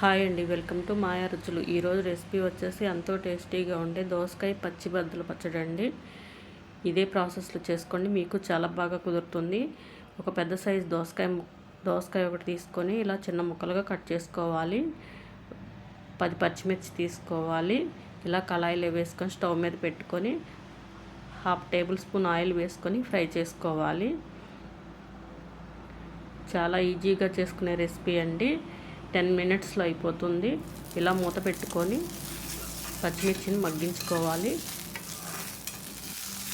Hi అండి welcome to మాయా రుచులు. ఈరోజు రెసిపీ వచ్చేసి ఎంతో టేస్టీగా ఉండే దోసకాయ పచ్చి బద్దలు పచ్చడి అండి. ఇదే ప్రాసెస్లో చేసుకోండి మీకు చాలా బాగా కుదురుతుంది. ఒక పెద్ద సైజు దోసకాయ దోసకాయ ఒకటి తీసుకొని ఇలా చిన్న ముక్కలుగా కట్ చేసుకోవాలి. పది పచ్చిమిర్చి తీసుకోవాలి. ఇలా కళాయిలో వేసుకొని స్టవ్ మీద పెట్టుకొని హాఫ్ టేబుల్ స్పూన్ ఆయిల్ వేసుకొని ఫ్రై చేసుకోవాలి. చాలా ఈజీగా చేసుకునే రెసిపీ అండి. టెన్ మినిట్స్లో అయిపోతుంది. ఇలా మూత పెట్టుకొని పచ్చిమిర్చిని మగ్గించుకోవాలి.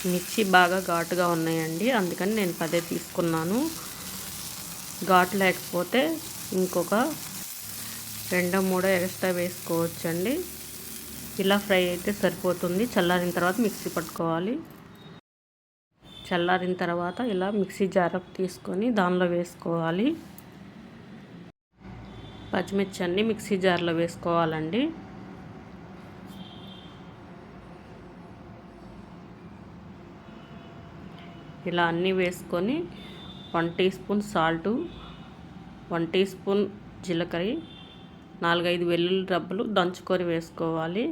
మిర్చి బాగా ఘాటుగా ఉన్నాయండి. అందుకని నేను పదే తీసుకున్నాను. ఘాటు లేకపోతే ఇంకొక రెండో మూడో ఎక్స్ట్రా వేసుకోవచ్చండి. ఇలా ఫ్రై అయితే సరిపోతుంది. చల్లారిన తర్వాత మిక్సీ పట్టుకోవాలి. చల్లారిన తర్వాత ఇలా మిక్సీ జార్ తీసుకొని దానిలో వేసుకోవాలి. పచ్చిమిర్చి అన్నీ మిక్సీ జార్లో వేసుకోవాలండి. ఇలా అన్నీ వేసుకొని one teaspoon salt one teaspoon జీలకర్ర నాలుగైదు వెల్లుల్లి రబ్బలు దంచుకొని వేసుకోవాలి.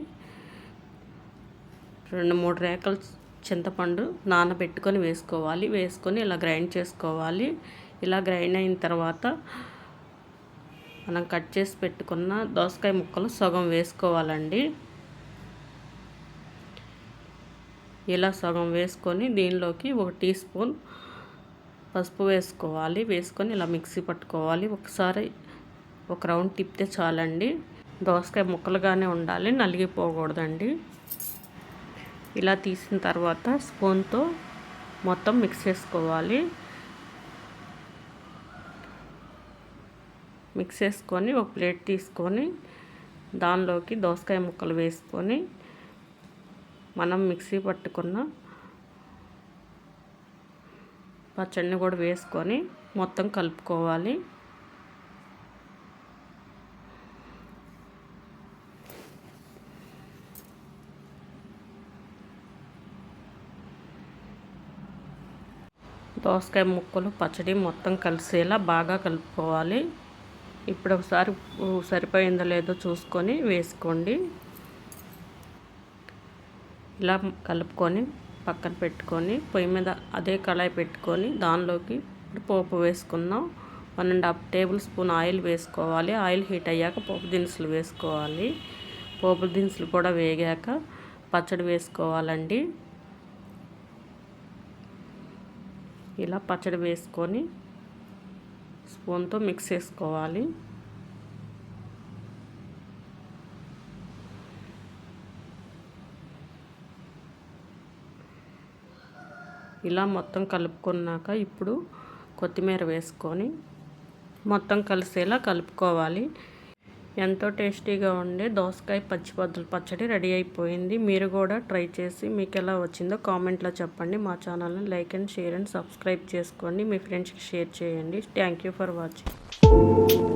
రెండు మూడు రేకలు చింతపండు నానబెట్టుకొని వేసుకోవాలి. వేసుకొని ఇలా గ్రైండ్ చేసుకోవాలి. ఇలా గ్రైండ్ అయిన తర్వాత మనం కట్ చేసి పెట్టుకున్న దోసకాయ ముక్కలు సగం వేసుకోవాలండి. ఇలా సగం వేసుకొని దీనిలోకి ఒక టీ స్పూన్ పసుపు వేసుకోవాలి. వేసుకొని ఇలా మిక్సీ పట్టుకోవాలి. ఒకసారి ఒక రౌండ్ తిప్పితే చాలండి. దోసకాయ ముక్కలుగానే ఉండాలి నలిగిపోకూడదండి. ఇలా తీసిన తర్వాత స్పూన్తో మొత్తం మిక్స్ చేసుకోవాలి. మిక్స్ చేసుకొని ఒక ప్లేట్ తీసుకొని దానిలోకి దోసకాయ ముక్కలు వేసుకొని మనం మిక్సీ పట్టుకున్న పచ్చడిని కూడా వేసుకొని మొత్తం కలుపుకోవాలి. దోసకాయ ముక్కలు పచ్చడి మొత్తం కలిసేలా బాగా కలుపుకోవాలి. ఇప్పుడు ఒకసారి సరిపోయిందో లేదో చూసుకొని వేసుకోండి. ఇలా కలుపుకొని పక్కన పెట్టుకొని పొయ్యి మీద అదే కళాయి పెట్టుకొని దానిలోకి పోపు వేసుకుందాం. One and half tablespoon oil వేసుకోవాలి. ఆయిల్ హీట్ అయ్యాక పోపు దినుసులు వేసుకోవాలి. పోపు దినుసులు కూడా వేగాక పచ్చడి వేసుకోవాలండి. ఇలా పచ్చడి వేసుకొని స్పూన్తో మిక్స్ చేసుకోవాలి. ఇలా మొత్తం కలుపుకున్నాక ఇప్పుడు కొత్తిమీర వేసుకొని మొత్తం కలిసేలా కలుపుకోవాలి. ఎంతో టేస్టీగా ఉండే దోసకాయ పచ్చిపద్దుల పచ్చడి రెడీ అయిపోయింది. మీరు కూడా ట్రై చేసి మీకు ఎలా వచ్చిందో కామెంట్లో చెప్పండి. మా ఛానల్ని like and share and subscribe చేసుకోండి. మీ ఫ్రెండ్స్కి షేర్ చేయండి. Thank you for watching.